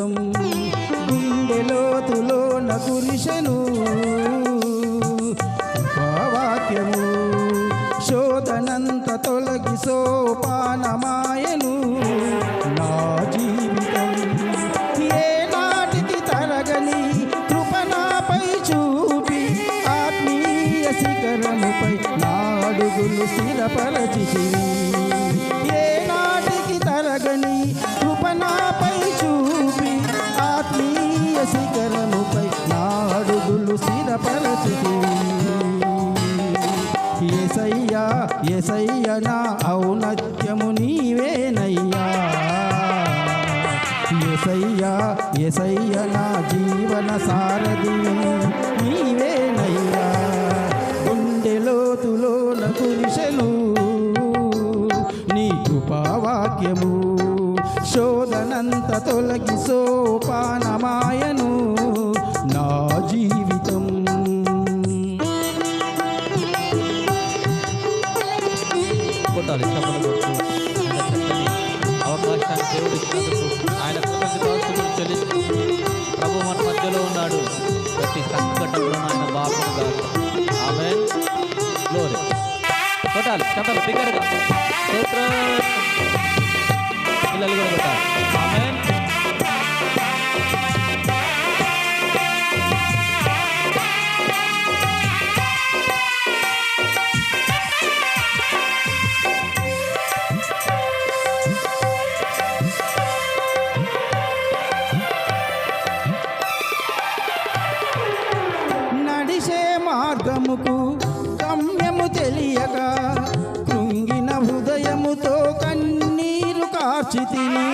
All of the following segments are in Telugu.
జీవితం గుండెలోతులోన కురిసెను వాక్యము శోధనంత తొలగి సోపానమాయను. నా జీవితం ఏ నాటికి తరగని కృపణాపై చూపి ఆత్మీయ శిఖరముపై నా అడుగులు స్థిరపరచితివి. ఏ నాటికి తరగని కృపణాపై అడుగులు స్థిరపరచితివి ఎసయ్యా ఎసయ్య నా ఔనత్యము నీవేనయ్యా. ఎసయ్యా ఎసయ్య నా జీవన సారథి నీవేనయ్యా. గుండెలోతులోన పురుషలు నీ కృపావాక్యము శోధనంత తొలగి సోపానమాయన అవకాశాన్ని దేవుడు ఇచ్చినందుకు ఆయన కృతజ్ఞతాస్తుతులు చెల్లిస్తూ ప్రభు మన మధ్యలో ఉన్నాడు. ప్రతి సంకటంలో ఆయన బాబు గారు ఆమె గ్లోరీ కొట్టాలి. చప్పట్లు బిగ్గరగా. స్తోత్రం. పిల్లలు కూడా కొట్టాలి. ఆమె మార్గముకు గమ్యము తెలియక కృంగిన హృదయముతో కన్నీరు కార్చితిని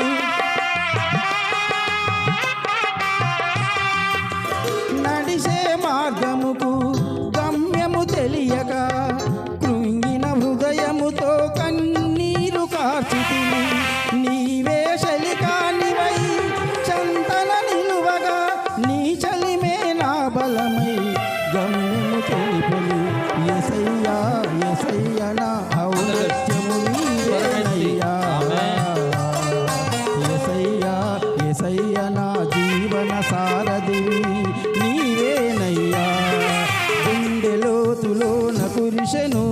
కురిసెను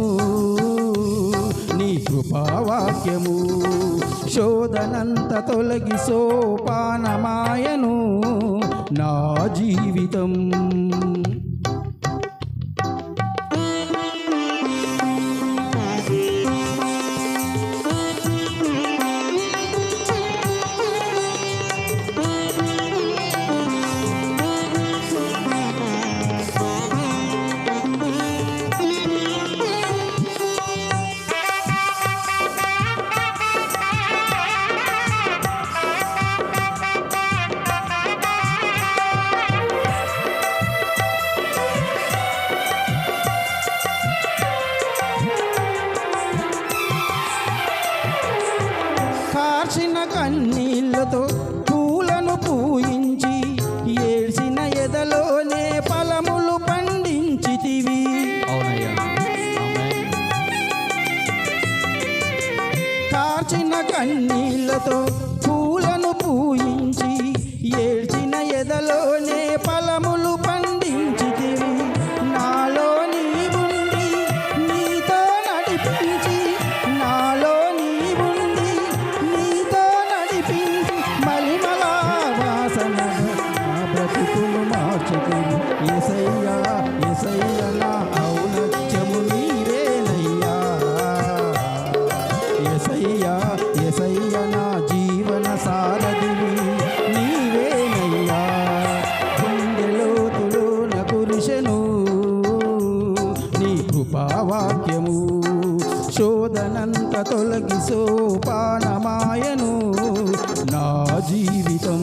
నీ కృపావాక్యము శోధనంత తొలగి సోపానమాయను నా జీవితం. కార్చిన కన్నీళ్ళతో శోధనంత తొలగి సోపానమాయను నా జీవితం.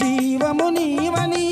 జీవము నీవని